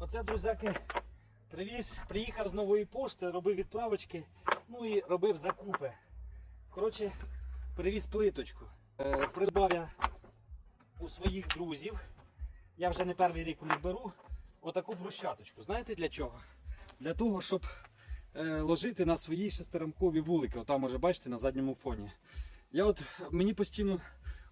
Оце, друзяки, привіз, приїхав з нової пошти, робив відправочки, ну і робив закупи. Коротше, привіз плиточку. Е, придбав я у своїх друзів. Я вже не перший рік у них беру. Отаку брусчаточку. Знаєте для чого? Для того, щоб е, ложити на свої шестирамкові вулики. Отам може бачите на задньому фоні. Я от мені постійно,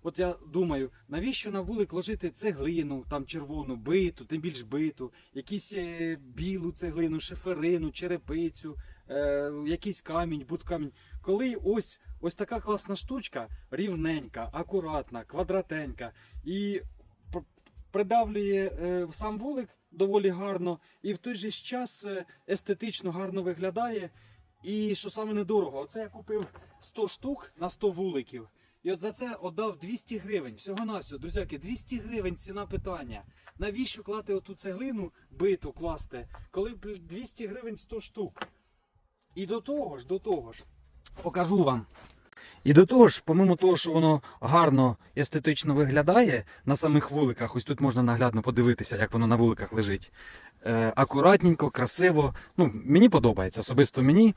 от я думаю, навіщо на вулик ложити цеглину, там червону, биту, тим більш биту, якісь е, білу цеглину, шиферину, черепицю, е, якийсь камінь, будкамінь. Коли ось ось така класна штучка, рівненька, акуратна, квадратенька і придавлює е, сам вулик доволі гарно, і в той же час е, естетично гарно виглядає. І що саме недорого, оце я купив 100 штук на 100 вуликів. І от за це отдав 200 гривень. Всього навсього друзяки, 200 гривень ціна питання. Навіщо клати оту цеглину биту класти, коли б 200 гривень 100 штук? І до того ж, до того ж, покажу вам. І до того ж, помимо того, що воно гарно естетично виглядає на самих вуликах, ось тут можна наглядно подивитися, як воно на вуликах лежить. Е, акуратненько, красиво. Ну, мені подобається, особисто мені.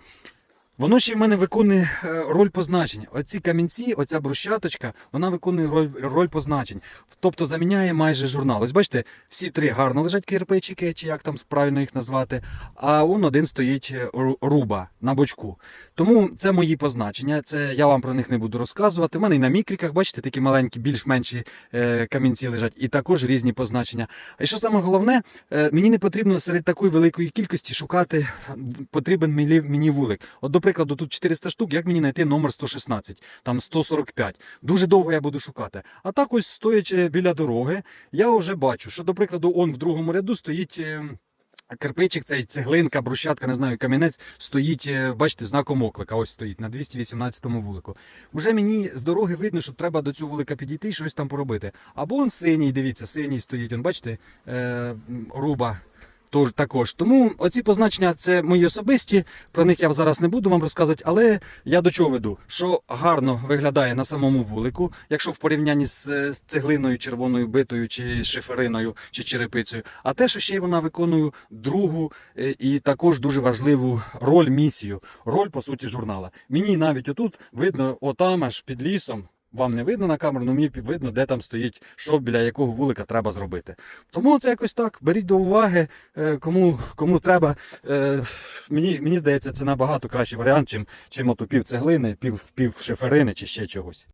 Воно ще в мене виконує е, роль позначень. Оці камінці, оця брусчаточка, вона виконує роль, роль позначень. Тобто заміняє майже журнал. Ось бачите, всі три гарно лежать кирпичики, чи як там правильно їх назвати. А он один стоїть е, руба на бочку. Тому це мої позначення. Це я вам про них не буду розказувати. У мене і на мікриках, бачите, такі маленькі, більш-менші е, камінці лежать, і також різні позначення. А що саме головне, мені не потрібно серед такої великої кількості шукати потрібен мені, вулик. От, прикладу, тут 400 штук, як мені знайти номер 116, там 145. Дуже довго я буду шукати. А так ось стоячи біля дороги, я вже бачу, що, до прикладу, он в другому ряду стоїть. е, Кирпичик, цей цеглинка, брусчатка, не знаю, камінець стоїть, е, бачите, знаком оклика. Ось стоїть на 218-му вулику. Уже мені з дороги видно, що треба до цього вулика підійти і щось там поробити. Або он синій, дивіться, синій стоїть, он, бачите, е, руба. Тож також. Тому оці позначення це мої особисті. Про них я зараз не буду вам розказувати, але я до чого веду, що гарно виглядає на самому вулику, якщо в порівнянні з е, цеглиною, червоною битою, чи шифериною, чи черепицею. А те, що ще й вона виконує другу е, і також дуже важливу роль, місію, роль по суті журнала. Мені навіть отут видно, отам аж під лісом. Вам не видно на камеру, але мені видно, де там стоїть, що біля якого вулика треба зробити. Тому це якось так. Беріть до уваги, е, кому, кому треба. Е, Мені, мені здається, це набагато кращий варіант, чим, чим ото пів цеглини, пів, пів шиферини чи ще чогось.